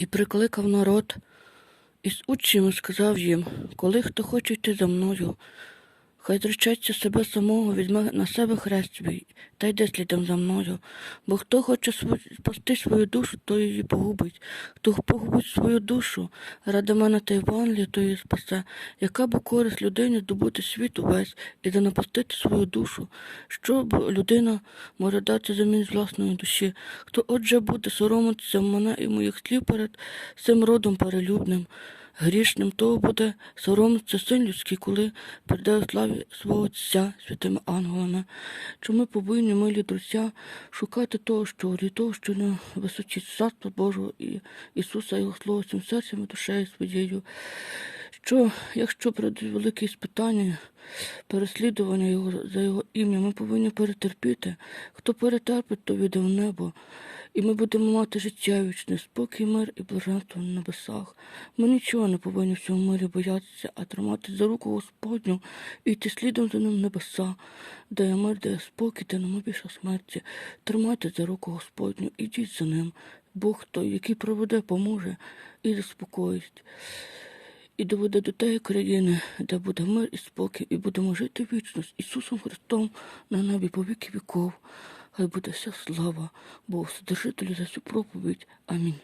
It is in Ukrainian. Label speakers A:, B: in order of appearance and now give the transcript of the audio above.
A: і прикликав народ, і з учнями сказав їм, коли хто хоче йти за мною, хай зречеться себе самого, візьме на себе хрест свій, та йде слідом за мною. Бо хто хоче спасти свою душу, то її погубить. Хто погубить свою душу, ради мене та Євангелія, то її спасе. Яка б користь людині здобути світ увесь і занапастити свою душу? Що б людина може дати замін з власної душі? Хто отже буде соромитися мене і моїх слів перед цим родом перелюбним? Грішним того буде соромитися син людський, коли у славі свого Отця святими ангелами. Чому повинні, милі друзі, шукати того, що горі, того, що на висоті царства Божого і Ісуса, Його Слово всім серцем і душею своєю. Що, якщо прийдуть великі спитання, переслідування його за його ім'я, ми повинні перетерпіти. Хто перетерпить, то віде в небо. І ми будемо мати життя вічне, спокій, мир і блаженство на небесах. Ми нічого не повинні в цьому мирі боятися, а тримати за руку Господню і йти слідом за ним небеса, де є мир, де є спокій, де нема більше смерті. Тримайте за руку Господню, ідіть за ним. Бог той, який проведе, поможе і заспокоїть. І доведе до тієї країни, де буде мир і спокій, і будемо жити вічно з Ісусом Христом на небі по віки віков. Хай буде вся слава Богу, Содержителю за цю проповідь. Амінь.